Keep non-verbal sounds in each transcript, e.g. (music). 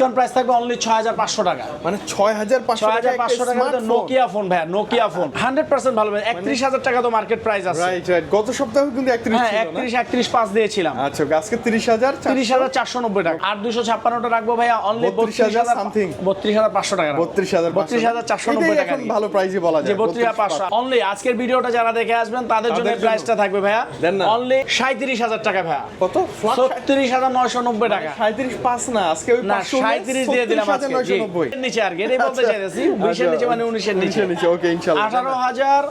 Discount price থাকবে only ছয় হাজার পাঁচশো টাকা। মানে ছয় হাজার পাঁচশো হাজার পাঁচশো টাকা নোকিয়া ফোন ভাইয়া নোকিয়া ফোন হান্ড্রেড পার্সেন্ট ভালো একত্রিশ হাজার টাকা তো মার্কেট প্রাইস আছে। রাইট রাইট গত সপ্তাহে কিন্তু একত্রিশ হ্যাঁ একত্রিশ একত্রিশ পাঁচ দিয়েছিলাম। আচ্ছা আজকে তিরিশ হাজার তিরিশ হাজার চারশো নব্বই টাকা। আর দুশো ছাপ্পান্নটা রাখব ভাইয়া অনলি 32,000 something। বত্রিশ হাজার পাঁচশো টাকা বত্রিশ হাজার বত্রিশ হাজার চারশো নব্বই টাকা ভালো প্রাইসই বলা যায় বত্রিশ হাজার পাঁচশো। অনলি আজকের ভিডিওটা যারা দেখে আসবেন তাদের জন্য। প্রাইসটা থাকবে ভাইয়া। দেন অনলি সাঁত্রিশ হাজার টাকা ভাইয়া। কত? ছত্রিশ হাজার নয়শো নব্বই টাকা। সাঁত্রিশ পাঁচ না আজকে ওই পাঁচশো উনিশ, সাঁত্রিশ দিয়ে দিলাম আজকে। জি। নিচে আর কি এটাই বলতে। চাইতেছি। বিশের নিচে মানে উনিশের নিচে। নিচে ওকে ইনশাল্লাহ। আঠারো হাজার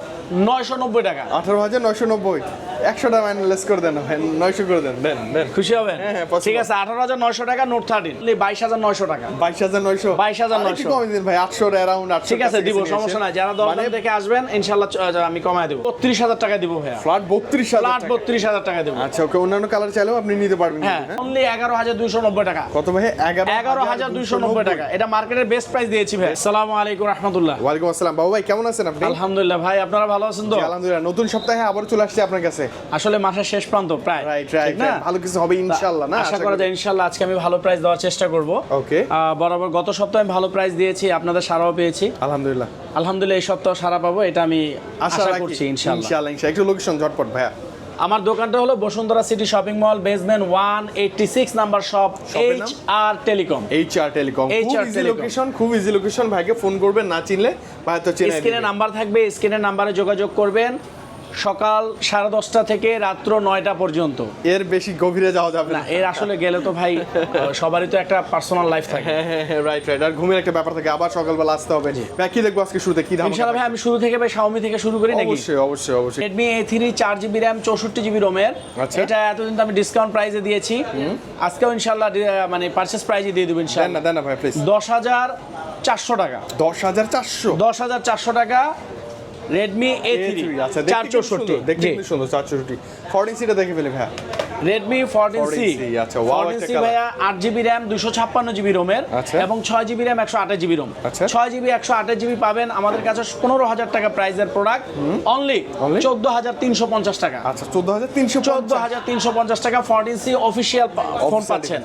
নয়শো নব্বই টাকা। আঠারো হাজার নয়শো নব্বই। একশো টাকা মাইনাস করে দেন ভাই, নয়শো করে দেন। দেন দেন খুশি হবেন? হ্যাঁ, হ্যাঁ, possible। ঠিক আছে আঠারো হাজার নয়শো টাকা নোট থার্টিন বাইশ হাজার নয়শো টাকা। বাইশ হাজার নয়শো। 22,900 কমে দিন ভাই আটশো অ্যারাউন্ড আটশো ঠিক আছে দিব সমস্যা নাই। যারা মানে দেখে আসবেন ইনশাল্লাহ আমি কমায় দেবো। বত্রিশ হাজার টাকা দিব ফ্ল্যাট ফ্ল্যাট টাকা। দেবো। আচ্ছা ওকে অন্যান্য কালার চাইলেও আপনি নিতে পারবেন। হ্যাঁ হ্যাঁ? অনলি এগারো হাজার দুইশো নব্বই টাকা। কত ভাই? এগারো এগারো হাজার দুইশো নব্বই টাকা। এটা মার্কেটের বেস্ট প্রাইস দিয়েছি ভাই। সালামু আলাইকুম রহমতুল্লাহ। ওয়ালাইকুম আসসালাম। বাবু ভাই কেমন আছেন আপনি? আলহামদুলিল্লাহ ভাই আপনারা ভালো আছেন তো? আলহামদুলিল্লাহ। নতুন সপ্তাহে আবার চলে আসছে আপনার কাছে। আসলে মাসের শেষ প্রান্ত প্রায়। রাইট রাইট না? ভালো কিছু হবে ইনশাআল্লাহ না? আশা করা যায় ইনশাল্লাহ আজকে আমি ভালো প্রাইস দেওয়ার চেষ্টা করব। ওকে বরাবর গত সপ্তাহে আমি ভালো প্রাইস দিয়েছি আপনাদের সারাও পেয়েছি। আলহামদুলিল্লাহ। আলহামদুলিল্লাহ এই সপ্তাহ সারা পাবো এটা আমি আশা। করছি ইনশাআল্লাহ। ইনশাআল্লাহ একটু লোকেশন ঝটপট ভাইয়া। আমার দোকানটা হলো Bashundhara City shopping mall basement one eighty six number shop H R telecom H R telecom H R location খুব ইজি লোকেশন ভাইকে ফোন করবেন না চিনলে ভাই তো চিনে স্ক্রিনে নাম্বার থাকবে স্ক্রিনের নাম্বারে যোগাযোগ করবেন। সকাল সাড়ে দশটা থেকে রাত্র নয়টা পর্যন্ত। এর বেশি গভীরে যাওয়া যাবে না এর আসলে গেলে তো ভাই (laughs) সবারই তো একটা পার্সোনাল লাইফ থাকে। হ্যাঁ হ্যাঁ হ্যাঁ রাইট রাইট আর ঘুমের একটা ব্যাপার থাকে আবার সকালবেলা আসতে হবে। ভাই কি দেখব আজকে শুরুতে? কি দাম ইনশাল্লাহ ভাই আমি শুরু থেকে ভাই শাওমি থেকে শুরু করি নাকি? অবশ্যই অবশ্যই অবশ্যই। রেডমি এ থ্রি চার জিবি র্যাম চৌষট্টি জিবি রোমের আচ্ছা। এটা এতদিন তো আমি ডিসকাউন্ট প্রাইসে দিয়েছি। আজকেও ইনশাল্লাহ মানে পারচেজ প্রাইজে দিয়ে দেবো দেন না দেন না ভাই প্লিজ দশ হাজার চারশো টাকা। দশ হাজার চারশো। দশ হাজার চারশো টাকা রেডমি এ থ্রি আচ্ছা চারশো দেখতে সুন্দর চারশো চার সিটা দেখে ফেলে ভাই রেডমি ফোরটিন সি 14C, আচ্ছা, ফোরটিন সি। ভাইয়া আট জিবি র্যাম দুশো ছাপ্পান্ন জিবি রোমের আচ্ছা। এবং ছয় জিবি র্যাম একশো আঠাশ জিবি রোম আচ্ছা। ছয় জিবি একশো আঠাশ জিবি পাবেন আমাদের কাছে পনেরো হাজার টাকা প্রাইসের প্রোডাক্ট অনলি Only? চোদ্দ হাজার তিনশো পঞ্চাশ টাকা। আচ্ছা চোদ্দ হাজার তিনশো চোদ্দ হাজার তিনশো পঞ্চাশ টাকা ফোরটিন সি অফিসিয়াল ফোন পাচ্ছেন।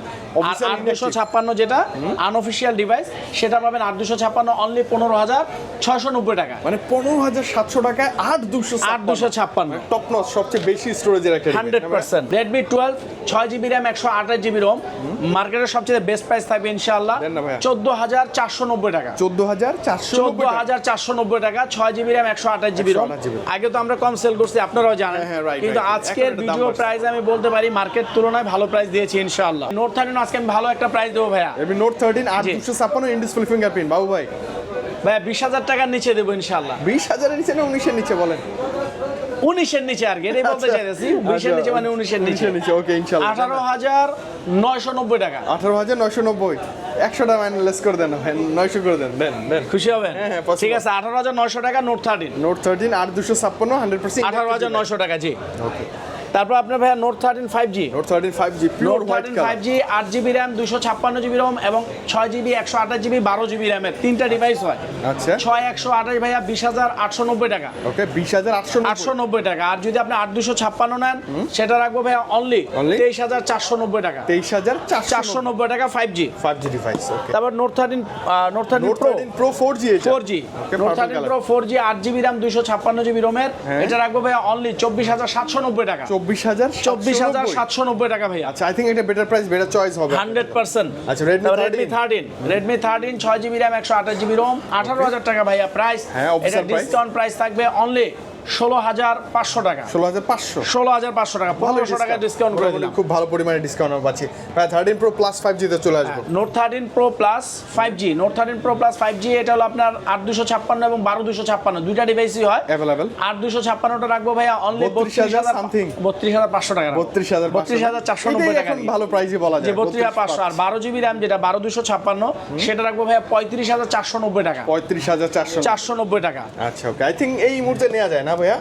আর আট দুশো ছাপ্পান্ন যেটা আনঅফিসিয়াল ডিভাইস সেটা পাবেন আট দুশো ছাপ্পান্ন অনলি পনেরো হাজার ছয়শো নব্বই টাকা। মানে পনেরো হাজার সাতশো টাকায় আট দুশো আট দুশো ছাপ্পান্ন। টপ নচ সবচেয়ে বেশি স্টোরেজের একটা হান্ড্রেড পার্সেন্ট। রেডমি টুয়েলভ ছয় জিবি র্যাম একশো আঠাশ জিবি রোম মার্কেটের সবচেয়ে বেস্ট প্রাইস থাকবে ইনশাআল্লাহ। চোদ্দ হাজার চারশো নব্বই টাকা। চোদ্দ হাজার চারশো চোদ্দ হাজার চারশো নব্বই টাকা ছয় জিবি র্যাম একশো আঠাশ জিবি রোম আগে তো আমরা কম সেল করছি আপনারাও জানেন। হ্যাঁ, হ্যাঁ, কিন্তু আজকের ভিডিও প্রাইস আমি বলতে পারি মার্কেট তুলনায় ভালো প্রাইস দিয়েছি ইনশাআল্লাহ। নোট থার্টিন আজকে আমি ভালো একটা প্রাইস দেবো ভাইয়া। নোট থার্টিন আট। দুশো ছাপ্পান্ন ইন ডিসপ্লে ফিঙ্গারপ্রিন্ট বাবু ভাই। ভাইয়া বিশ হাজার টাকার নিচে দেবো ইনশাআল্লাহ। বিশ হাজারের নিচে না উনিশের নিচে বলেন? উনিশের নিচে আর কি এটাই বলতে আচ্ছা। চাইতেছি বিশের নিচে মানে উনিশের নিচে। নিচে ওকে ইনশাল্লাহ। আঠারো হাজার নয়শো নব্বই টাকা। আঠারো হাজার নয়শো নব্বই। একশো টাকা মাইনাস করে দেন নয়শো করে দেন। দেন দেন। খুশি হবেন? হ্যাঁ, হ্যাঁ, ঠিক আছে আঠারো হাজার নয়শো টাকা নোট থার্টিন নোট থার্টিন আট দুশো ছাপ্পান্ন হান্ড্রেড পার্সেন্ট আঠারো হাজার নয়শো টাকা জি। ওকে তারপর আপনার ভাইয়া Note thirteen five G Note thirteen five G Note thirteen five G আট জিবি র্যাম দুশো ছাপ্পান্ন জিবি রোম এবং ছয় জিবি একশো আঠাশ জিবি বারো জিবি র্যামের তিনটা ডিভাইস হয়। আচ্ছা। ছয় একশো আঠাশ ভাইয়া বিশ হাজার আটশো নব্বই টাকা। ওকে বিশ হাজার আটশো আটশো নব্বই টাকা। আর যদি আপনি আট দুশো ছাপ্পান্ন নেন সেটা রাখব ভাইয়া অনলি Only? তেইশ হাজার চারশো নব্বই টাকা। তেইশ হাজার চারশো নব্বই। টাকা five G five G device তারপর Note thirteen Note thirteen Pro Pro four G four G Note thirteen Pro four G আট জিবি র্যাম দুশো ছাপ্পান্ন জিবি রোমের হ্যাঁ। এটা রাখব ভাইয়া অনলি চব্বিশ হাজার সাতশো নব্বই টাকা। চব্বিশ হাজার চব্বিশ হাজার সাতশো নব্বই। টাকা ভাইয়া। আচ্ছা আই থিঙ্ক এটা বেটার প্রাইস বেটার চয়েস হবে। Hundred percent. আচ্ছা, Redmi Redmi thirteen Redmi thirteen ছয় জিবি র্যাম একশো আঠাশ জিবি রোম আঠারো হাজার টাকা ভাইয়া প্রাইস হ্যাঁ, এটা ডিসকাউন্ট প্রাইস থাকবে অনলি ষোলো হাজার পাঁচশো টাকা। ষোলো হাজার পাঁচশো। ষোলো হাজার পাঁচশো টাকা পনেরোশো টাকা ডিসকাউন্ট করে দিলাম। খুব ভালো পরিমাণে ডিসকাউন্ট পাচ্ছি। ভাই থার্টিন প্রো প্লাস ফাইভ জিতে চলে আসব। Note thirteen Pro plus five G Note thirteen Pro plus five G এটা হলো আপনার আট দুশো ছাপ্পান্ন এবং বারো দুশো ছাপ্পান্ন। দুইটা ডিভাইসই হয়। অ্যাভেলেবেল আট দুশো ছাপ্পান্নটা রাখব ভাইয়া অনলি 32,000 something। বত্রিশ হাজার পাঁচশো টাকা বত্রিশ হাজার বত্রিশ হাজার চারশো নব্বই টাকা ভালো প্রাইসই বলা যায়। বত্রিশ হাজার পাঁচশো আর বারো জিবি র্যাম যেটা বারো দুশো ছাপ্পান্ন সেটা রাখব ভাইয়া পঁয়ত্রিশ হাজার চারশো নব্বই টাকা। পঁয়ত্রিশ হাজার চারশো চারশো নব্বই টাকা। আচ্ছা ওকে আই থিঙ্ক এই মুহূর্তে নেওয়া যায় না ভাইয়া।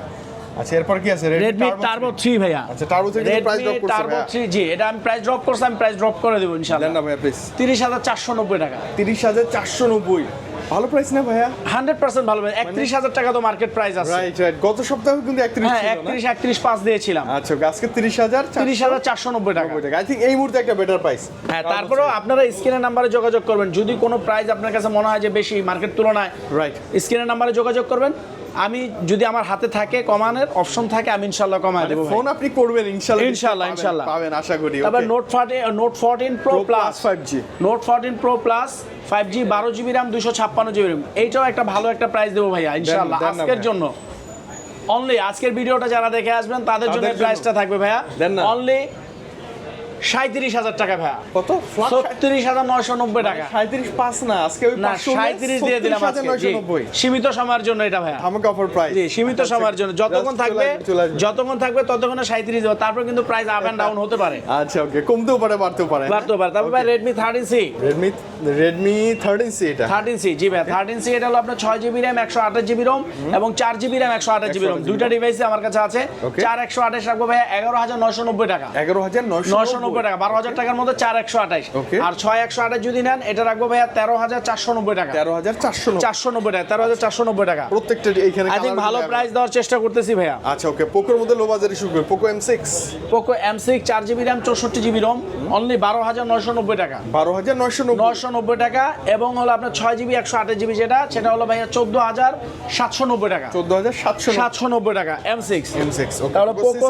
আচ্ছা এরপর কি আছে? রেডমি টার্বো থ্রি ভাইয়া। আচ্ছা, Turbo 3 কিন্তু price রেডমি drop করছে টার্বো ভাইয়া। থ্রি জি এটা আমি প্রাইস ড্রপ করছি আমি প্রাইস ড্রপ করে দেবো দেন না ভাইয়া প্লিজ তিরিশ হাজার চারশো নব্বই টাকা। তিরিশ হাজার চারশো নব্বই। ভালো প্রাইস না ভাইয়া? হান্ড্রেড পার্সেন্ট ভালো একত্রিশ হাজার টাকা তো মার্কেট প্রাইস আছে। রাইট রাইট গত সপ্তাহে কিন্তু একত্রিশ হ্যাঁ ছিল না? একত্রিশ একত্রিশ পাঁচ দিয়েছিলাম। আচ্ছা আজকে তিরিশ হাজার তিরিশ হাজার চারশো নব্বই টাকা। আই থিঙ্ক এই মুহূর্তে একটা বেটার প্রাইস হ্যাঁ তারপরেও আপনারা স্ক্রিনের নাম্বারে যোগাযোগ করবেন। যদি কোনো প্রাইস আপনার কাছে মনে হয় যে বেশি মার্কেট তুলনায় রাইট স্ক্রিনের নাম্বারে যোগাযোগ করবেন। আমি যদি আমার হাতে থাকে কমানোর অপশন থাকে আমি ইনশাল্লাহ কমায় দেবো ফোন আপনি করবেন ইনশাআল্লাহ ইনশাআল্লাহ, পাবেন, ইনশাআল্লাহ। পাবেন আশা করি তারপর Note fourteen Note fourteen Pro plus Plus 5G Note fourteen Pro plus five G বারো জিবি র্যাম দুশো ছাপ্পান্ন জিবি র্যাম এইটাও একটা ভালো একটা প্রাইস দেবো ভাইয়া ইনশাল্লাহ আজকের জন্য। অনলি আজকের ভিডিওটা যারা দেখে আসবেন তাদের জন্য প্রাইসটা থাকবে ভাইয়া। অনলি সাঁত্রিশ হাজার টাকা ভাইয়া। কত? ছত্রিশ হাজার নয়শো নব্বই টাকা। সাঁত্রিশ পাঁচ না আজকে না সাঁত্রিশ দিয়ে দিলাম সীমিত সময়ের জন্য এটা ভাইয়া। আমাকে অফার প্রাইস জি সীমিত সময়ের জন্য। যতক্ষণ থাকবে যতক্ষণ থাকবে ততক্ষণ সাঁত্রিশ দেবো। তারপর কিন্তু প্রাইস আপ অ্যান্ড ডাউন হতে পারে। আচ্ছা ওকে কমতেও পারে বাড়তেও পারে। বাড়তেও পারে। তারপর ভাই Redmi thirteen C Redmi Redmi thirteen C এটা। থার্টিন সি জি ভাই থার্টিন সি এটা হলো আপনার ছয় জিবি র্যাম একশো আঠাশ জিবি রোম এবং চার জিবি র্যাম একশো আঠাশ জিবি রোম 128 দুইটা ডিভাইসে আমার কাছে আছে. চার একশো আঠাশ রাখব ভাই এগারো হাজার নয়শো নব্বই টাকা। এগারো হাজার নয়শো নব্বই টাকা বারো হাজার টাকার মধ্যে চার একশো আঠাশ। আর ছয় একশো আঠাশ যদি নেন এটা রাখব ভাইয়া তেরো হাজার চারশো নব্বই টাকা। তেরো হাজার চারশো চারশো নব্বই টাকা তেরো হাজার চারশো নব্বই টাকা। প্রত্যেকটা এইখানে আই থিঙ্ক ভালো প্রাইস দেওয়ার চেষ্টা করতেছি ভাইয়া। আচ্ছা ওকে পোকোর মধ্যে লো বাজারে শুরু করবে। Poco M six Poco M six চার জিবি র্যাম চৌষট্টি জিবি রোম অনলি বারো হাজার নয়শো নব্বই টাকা। বারো হাজার নয়শো নয়শো নব্বই টাকা এবং হলো আপনার ছয় জিবি একশো আঠাশ জিবি যেটা সেটা হলো ভাইয়া চোদ্দ হাজার সাতশো নব্বই টাকা। চোদ্দ হাজার সাতশো সাতশো নব্বই টাকা এম সিক্স এম সিক্স তাহলে পোকো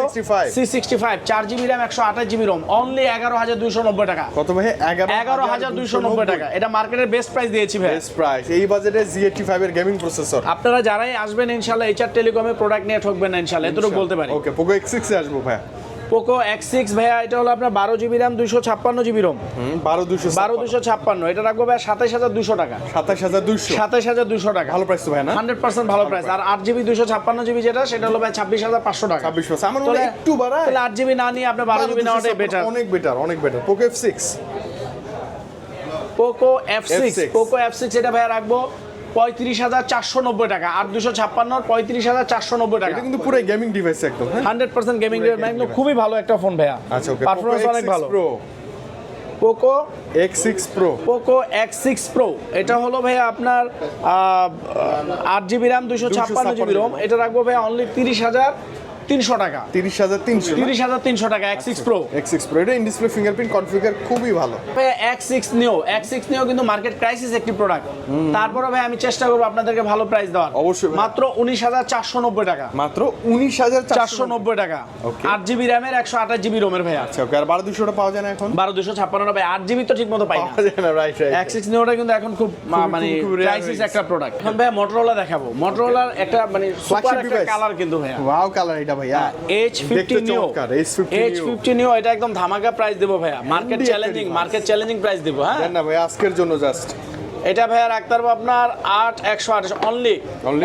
সি সিক্সটি ফাইভ চার জিবি র্যাম একশো আঠাশ জিবি রোম অনলি এগারো হাজার দুইশো নব্বই টাকা। কত ভাই? এগারো এগারো হাজার দুইশো নব্বই টাকা। এটা মার্কেটের বেস্ট প্রাইস দিয়েছি ভাই। বেস্ট প্রাইস এই বাজেটে জি এইটটি ফাইভ এর গেমিং প্রসেসর আপনারা যারাই আসবেন ইনশাল্লাহ এইচআর টেলিকমে প্রোডাক্ট নিয়ে ঠকবেন না ইনশাল্লাহ। এতটুকু বলতে পারি। ওকে পোকো এক্স সিক্স আসব ভাই। পোকো এক্স সিক্স ভাইয়া এটা হলো আপনার বারো জিবি র্যাম দুইশো ছাপ্পান্ন জিবি রোম বারো দুশো বারো দুশো ছাপ্পান্ন এটা রাখব ভাই সাতাইশ হাজার দুশো টাকা। সাতাশ হাজার দুশো সাতাইশ হাজার দুশো টাকা। ভালো প্রাইস ভাই না? হান্ড্রেড পার্সেন্ট ভালো প্রাইস আর আট জিবি দুশো ছাপ্পান্ন জিবি যেটা সেটা হলো ভাই ছাব্বিশ হাজার পাঁচশো টাকা। ছাব্বিশ আমার একটু বাড়ায়। তাহলে আট জিবি না নিয়ে আপনার বারো জিবি নেওয়াটাই বেটার অনেক বেটার অনেক better Poco F six Poco F six Poco F six এটা ভাইয়া রাখব। পঁয়ত্রিশ হাজার চারশো নব্বই টাকা। আর দুশো ছাপ্পান্ন পঁয়ত্রিশ হাজার চারশো নব্বই টাকা। কিন্তু পুরো গেমিং ডিভাইস একদম হ্যাঁ? হান্ড্রেড পার্সেন্ট গেমিং ডিভাইস খুবই ভালো একটা ফোন ভাইয়া। আচ্ছা পারফরমেন্স অনেক ভালো। Poco X six Pro Poco X six Pro এটা হলো ভাইয়া আপনার আট জিবি র্যাম দুশো ছাপ্পান্ন জিবি রোম এটা রাখব ভাইয়া অনলি তিরিশ হাজার তিনশো টাকা। তিরিশ হাজার তিনশো তিরিশ হাজার তিনশো টাকা X six Pro X six Pro এটা ইন ডিসপ্লে ফিঙ্গারপ্রিন্ট কনফিগার খুবই ভালো। X six Neo X six Neo কিন্তু মার্কেট ক্রাইসিস একটি প্রোডাক্ট তারপরে ভাই আমি চেষ্টা করব আপনাদেরকে ভালো প্রাইস দেওয়ার। অবশ্যই মাত্র উনিশ হাজার চারশো নব্বই টাকা। মাত্র উনিশ হাজার চারশো নব্বই। টাকা। আট জিবি র্যামের একশো আঠাশ জিবি রোমের ভাইয়া। আচ্ছা ওকে আর বারো দুশোটা পাওয়া যায় না এখন? বারো দুশো ছাপ্পান্ন ভাই আট জিবি তো ঠিক মতো পাই না। রাইট রাইট এক্স সিক্স নিওটা কিন্তু এখন খুব মানে ক্রাইসিস একটা প্রোডাক্ট এখন ভাই মোটরোলা দেখাবো। মোটরোলার একটা মানে সুপার একটা কালার কিন্তু ভাইয়া। ওয়াও কালার এটা ভাইয়া। এইচ ফিফটি নিও চমৎকার, H50 এইচ ফিফটি নিও এটা একদম ধামাকা প্রাইস দেবো ভাইয়া। Market challenging market challenging price দেবো হ্যাঁ? না ভাই আজকের জন্য জাস্ট এটা ভাইয়া রাখতে পারব আপনার আট একশো আঠাশ। অনলি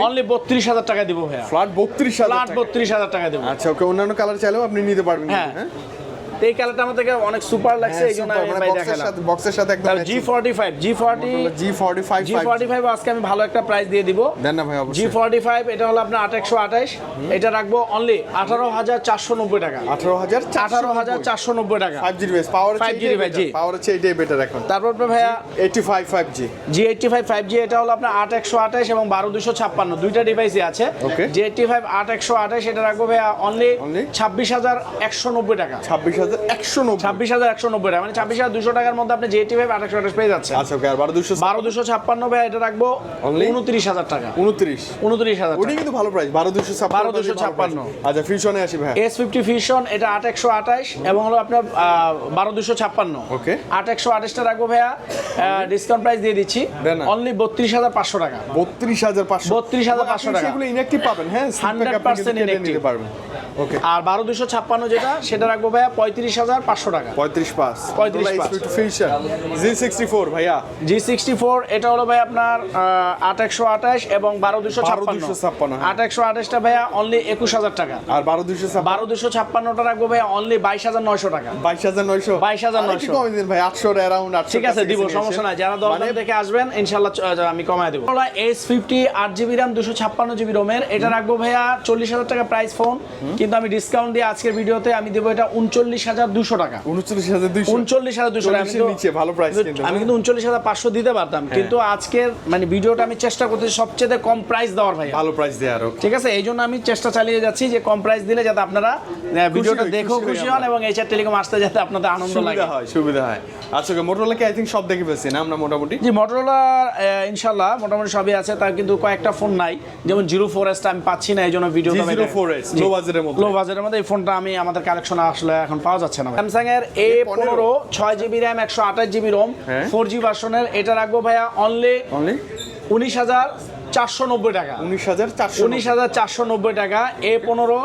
অনলি বত্রিশ হাজার টাকা দিব ভাইয়া। ফ্ল্যাট বত্রিশ ফ্ল্যাট বত্রিশ হাজার টাকা দেবো। আচ্ছা ওকে অন্যান্য কালার চাইলেও আপনি নিতে পারবেন হ্যাঁ। হ্যাঁ? তো এই কালারটা আমার থেকে অনেক সুপার লাগছে এই জন্য আমি মানে ভাই দেখালাম। বক্সের সাথে একদম G forty five G forty G forty five G forty five আজকে আমি ভালো একটা প্রাইস দিয়ে দিব। দেন না ভাই জি অবশ্যই। ফর্টি ফাইভ এটা হলো আপনার আট একশো আঠাশ। এটা রাখব অনলি আঠারো হাজার চারশো নব্বই টাকা। আঠারো হাজার আঠারো হাজার চারশো নব্বই টাকা। Five G device power 5G device, জি। পাওয়ার হচ্ছে এইটাই বেটার এখন। তারপর ভাইয়া eighty five five G G eighty five five G এটা হলো আপনার আট একশো আঠাশ এবং বারো দুশো ছাপ্পান্ন। দুইটা ডিভাইসই আছে। Okay. জি এইটটি ফাইভ আট একশো আঠাশ এটা রাখব ভাইয়া অনলি Only? ছাব্বিশ হাজার একশো নব্বই টাকা। ছাব্বিশ হাজার একশো নব্বই। ছাব্বিশ হাজার একশো নব্বই টাকা মানে ছাব্বিশ হাজার দুশো টাকার মধ্যে আপনি জি ফাইভ আট আঠাশ পেয়ে যাচ্ছে আচ্ছা ওকে আর বারো দুশো বারো দুশো ছাপ্পান্ন ভাইয়া এটা রাখব Only? উনত্রিশ হাজার টাকা। উনত্রিশ। উনত্রিশ হাজার ওটাই কিন্তু ভালো প্রাইস বারো দুশো ছাপ্পান্ন। 1256 আচ্ছা ফিউশনে আসি ভাই। এস ফিফটি ফিশন এটা আট একশো আঠাশ এবং হলো আপনার বারো দুশো ছাপ্পান্ন। Okay. আট একশো আঠাশটা রাখব ভাইয়া। ডিসকাউন্ট প্রাইস দিয়ে দিচ্ছি। অনলি বত্রিশ হাজার পাঁচশো টাকা। বত্রিশ হাজার পাঁচশো। 32,500 টাকা। সেগুলো ইনঅ্যাক্টিভ পাবেন হ্যাঁ 100% নিতে পারবেন। ওকে আর বারো দুশো ছাপ্পান্ন যেটা সেটা রাখব ভাইয়া পঁয়ত্রিশ হাজার পাঁচশো টাকা। পঁয়ত্রিশ 35 পাস। জি সিক্সটি ফোর ভাইয়া। জি সিক্সটি ফোর এটা হলো ভাই আপনার আট একশো আঠাশ এবং বারো দুশো 12,256 ছাপ্পান্ন হ্যাঁ। আট একশো আঠাশটা ভাইয়া অনলি একুশ হাজার টাকা। আর বারো দুশো বারো দুশো ছাপ্পান্নটা রাখব ভাইয়া অনলি বাইশ হাজার নয়শো টাকা। বাইশ হাজার নয়শো? 22,900 কমে দিন ভাই আটশোর অ্যারাউন্ড ঠিক আছে দিব সমস্যা নাই। যারা মানে দেখে আসবেন ইনশাল্লাহ আমি কমায় দেবো। এস ফিফটি আট জিবি র্যাম দুশো ছাপ্পান্ন জিবি রোমের এটা রাখব ভাইয়া চল্লিশ হাজার টাকা প্রাইস ফোন কিন্তু আমি ডিসকাউন্ট দিয়ে আজকের ভিডিওতে আমি দেবো এটা উনচল্লিশ হাজার দুশো টাকা। উনচল্লিশ হাজার দুইশো? উনচল্লিশ হাজার দুশো টাকা। নিচে ভালো কিন্তু, আমি হ্যাঁ? কিন্তু উনচল্লিশ হাজার পাঁচশো দিতে পারতাম। কিন্তু আজকের মানে ভিডিওটা আমি চেষ্টা করতেছি সবচেয়ে কম প্রাইস দেওয়ার ভাই ভালো প্রাইস দেয় আরও। ঠিক আছে? এই জন্য আমি চেষ্টা চালিয়ে যাচ্ছি যে কম প্রাইস দিলে যাতে আপনারা ভিডিওটা দেখেও খুশি। হন এবং এইচআর টেলিকম আসতে যাতে আপনাদের আনন্দ লাগে। হয় সুবিধা হয়। আচ্ছা মোটরোলাকে আই থিঙ্ক সব দেখে ফেলছি না আমরা মোটামুটি? জি মটোরোলা ইনশাল্লাহ মোটামুটি সবই আছে। তার কিন্তু কয়েকটা ফোন নাই। যেমন জিরো ফোর এসটা আমি পাচ্ছি না এই জন্য ভিডিও G04S, low budget এর মধ্যে। লো বাজেটের মধ্যে এই ফোনটা আমি আমাদের কালেকশন আসলে এখন পাওয়া যাচ্ছে না স্যামসাং এর এ পনেরো ছয় জিবি র্যাম একশো আঠাশ জিবি রোম। ফোর জি ভার্সনের এটা রাখব ভাইয়া অনলি অনলি উনিশ হাজার চারশো নব্বই টাকা। উনিশ হাজার চারশো উনিশ হাজার চারশো নব্বই টাকা এ পনেরো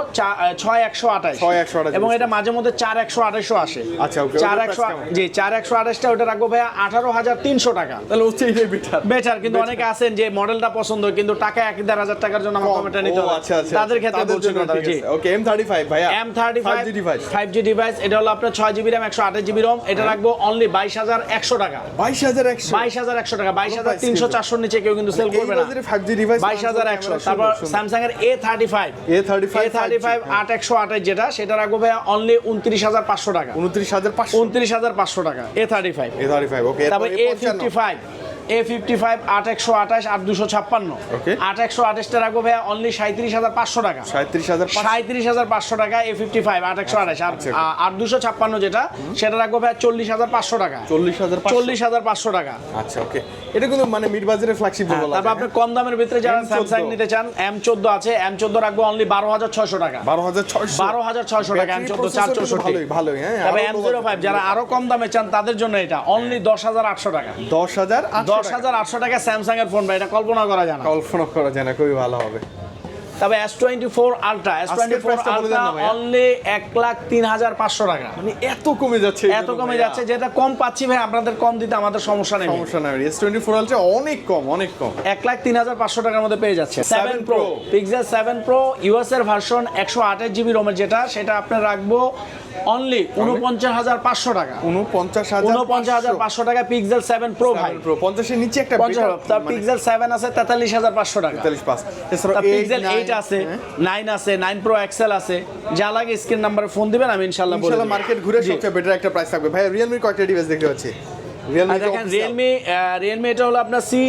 ছয় একশো আঠাশ। 6128 এবং এটা মাঝে মধ্যে চার একশো আঠাশও আসে। আচ্ছা, চার একশো জি চার একশো আঠাশটা ওটা রাখব ভাইয়া আঠারো হাজার তিনশো টাকা। তাহলে হচ্ছে বেটার বেটার কিন্তু অনেকে আছেন যে মডেলটা পছন্দ কিন্তু টাকা এক দেড় হাজার টাকার জন্য আমার কমেন্টটা নিতে আচ্ছা আচ্ছা তাদের ক্ষেত্রে বলছি কথা জি। ওকে এম থার্টি ফাইভ ভাইয়া। M thirty five G device five G device এটা হলো আপনার ছয় জিবি র্যাম একশো আঠাশ জিবি রোম এটা রাখব অনলি বাইশ হাজার একশো টাকা। বাইশ হাজার একশো। বাইশ হাজার একশো টাকা বাইশ হাজার তিনশো চারশোর নিচে কেউ কিন্তু সেল করবে না। ফাইভ ডিভাইস বাইশ হাজার একশো। তারপর স্যামসাং এর A thirty five A thirty five A thirty five আট একশো আঠাশ যেটা সেটা রাখব ভাইয়া অনলি উনত্রিশ হাজার পাঁচশো টাকা। উনত্রিশ হাজার পাঁচশো। উনত্রিশ হাজার পাঁচশো টাকা। A thirty five A thirty five okay তারপর A fifty five A fifty five আট একশো আঠাশ আট দুশো ছাপ্পান্ন আট একশো আঠাশটা রাখব ভাইয়া অনলি সাঁত্রিশ হাজার পাঁচশো টাকা। সাঁত্রিশ হাজার সাঁত্রিশ হাজার পাঁচশো টাকা এ ফিফটি ফাইভ আট একশো আঠাশ আর। আট দুশো ছাপ্পান্ন যেটা সেটা রাখব ভাইয়া চল্লিশ হাজার পাঁচশো টাকা। চল্লিশ হাজার চল্লিশ হাজার পাঁচশো টাকা। আচ্ছা ওকে এটা কিন্তু মানে মিড বাজারের ফ্ল্যাগশিপ হ্যাঁ, তারপর আপনি কম দামের ভিতরে যারা স্যামসাং নিতে চান এম চোদ্দ আছে এম চোদ্দ রাখব অনলি বারো হাজার ছয়শো টাকা। বারো হাজার ছয়শো? বারো হাজার ছয়শো টাকা এম চোদ্দ চার চৌষট্টি। ভালোই হ্যাঁ তবে এম জিরো ফাইভ যারা আরও কম দামে চান তাদের জন্য এটা অনলি দশ হাজার আটশো টাকা। দশ হাজার দশ হাজার আটশো টাকা স্যামসাং এর ফোন ভাই এটা কল্পনা করা যায় না। কল্পনা করা যায় না খুবই ভালো হবে। তবে S twenty four Ultra S twenty four Ultra only এক লাখ তিন হাজার পাঁচশো টাকা। মানে এত কমে যাচ্ছে এত কমে যাচ্ছে যেটা কম পাচ্ছি ভাই আপনাদের কম দিতে আমাদের সমস্যা নেই। সমস্যা নেই। এস টোয়েন্টি ফোর আলট্রা অনেক কম অনেক কম। এক লাখ তিন হাজার পাঁচশো টাকার মধ্যে পেয়ে যাচ্ছে। Seven Pro. Pixel seven Pro US এর ভার্সন একশো আঠাশ জিবি রোমের যেটা সেটা আপনার রাখব অনলি উনপঞ্চাশ হাজার পাঁচশো টাকা। উনপঞ্চাশ হাজার উনপঞ্চাশ হাজার পাঁচশো টাকা পিক্সেল সেভেন প্রো ভাই। প্রো পঞ্চাশের নিচে একটা পঞ্চাশ তার পিক্সেল সেভেন আছে তেতাল্লিশ হাজার পাঁচশো টাকা। তেতাল্লিশ পাঁচ। পিক্সেল এইট আছে হ্যাঁ। নাইন আছে নাইন প্রো এক্সেল আছে। যা লাগে স্ক্রিন নাম্বারে ফোন দিবেন আমি ইনশাল্লাহ বলে ইনশাআল্লাহ মার্কেট ঘুরে। সবচেয়ে বেটার একটা প্রাইস থাকবে। ভাই রিয়েলমির কয়েকটা ডিভাইস দেখতে পাচ্ছি। রিয়েলমি রিয়েলমি রিয়েলমি এটা হলো আপনার C